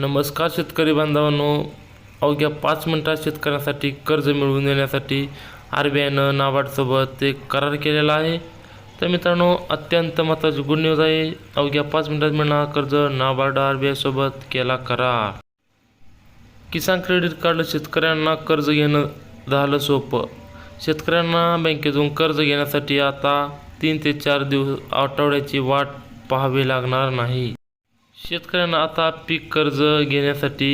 नमस्कार शेतकरी बांधवांनो. अवघ्या पाच मिनटात शेतकऱ्यांसाठी कर्ज मिळवून देण्यासाठी आर बी आयनं नाबार्डसोबत एक करार केलेला आहे. तर मित्रांनो अत्यंत महत्त्वाची गुड न्यूज आहे. अवघ्या पाच मिनटात मिळणार कर्ज नाबार्ड आर बी आयसोबत केला करार. किसान क्रेडिट कार्ड शेतकऱ्यांना कर्ज घेणं झालं सोपं. शेतकऱ्यांना बँकेतून कर्ज घेण्यासाठी आता तीन ते चार दिवस आठवड्याची वाट पाहावी लागणार नाही. शेतकऱ्यांना आता पीक कर्ज घेण्यासाठी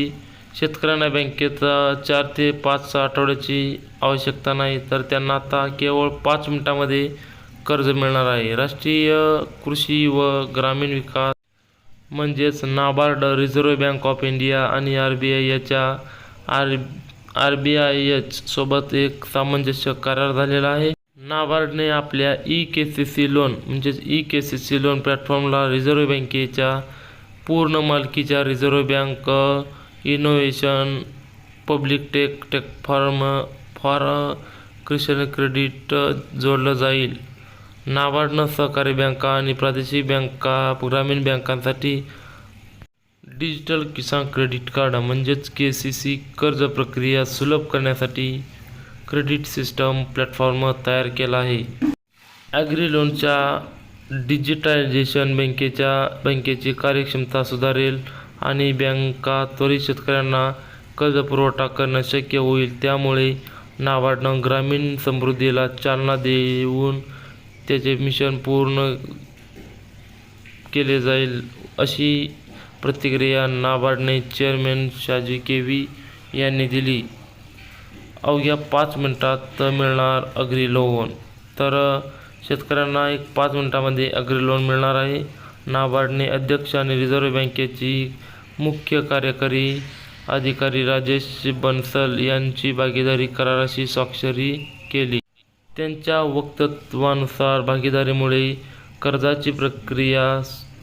शेतकऱ्यांना बँकेत चार ते पाच आठवड्याची आवश्यकता नाही तर त्यांना आता केवळ पाच मिनटामध्ये कर्ज मिळणार आहे. राष्ट्रीय कृषी व ग्रामीण विकास म्हणजेच NABARD reserve bank of India आणि आर बी आय याच्या R R B I H सोबत एक सामंजस्य करार झालेला आहे. नाबार्डने आपल्या E K C C loan म्हणजेच E K C C loan प्लॅटफॉर्मला रिझर्व्ह बँकेच्या पूर्ण मालकीच्या reserve bank innovation public tech tech form for कृषी क्रेडिट जोडलं जाईल. नाबार्डनं सहकारी बँका आणि प्रादेशिक बँका ग्रामीण बँकांसाठी डिजिटल किसान क्रेडिट कार्ड म्हणजेच के सी सी कर्ज प्रक्रिया सुलभ करण्यासाठी क्रेडिट सिस्टम प्लॅटफॉर्म तयार केला आहे. ॲग्री लोनच्या डिजिटायझेशन बँकेच्या बँकेची कार्यक्षमता सुधारेल आणि बँका त्वरित शेतकऱ्यांना कर्ज पुरवठा करणं शक्य होईल. त्यामुळे नाबार्डनं ग्रामीण समृद्धीला चालना देऊन त्याचे मिशन पूर्ण केले जाईल अशी प्रतिक्रिया नाबार्डने चेअरमॅन शाजी केवी यांनी दिली. अवघ्या पाच मिनटात मिळणार अग्री लोन. तर शेतकऱ्यांना एक पाच मिनिटामध्ये अग्री लोन मिळणार आहे. नाबार्डने अध्यक्ष आणि रिझर्व्ह बँकेची मुख्य कार्यकारी अधिकारी राजेश बन्सल यांची भागीदारी कराराशी स्वाक्षरी केली. त्यांच्या वक्तत्वानुसार भागीदारीमुळे कर्जाची प्रक्रिया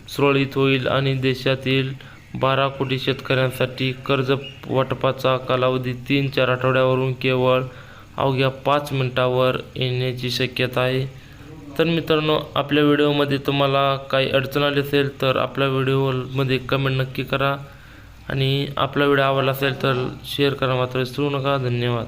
सुरळीत होईल आणि देशातील बारा कोटी शेतकऱ्यांसाठी कर्ज वाटपाचा कालावधी तीन चार आठवड्यावरून केवळ अवघ्या पाच मिनिटावर येण्याची शक्यता आहे. तर मित्रांनो आपल्या व्हिडिओमध्ये तुम्हाला काही अडचण आली असेल तर आपल्या व्हिडिओमध्ये कमेंट नक्की करा. आणि आपला व्हिडिओ आवडला असेल तर शेअर करा मात्र विसरू नका. धन्यवाद.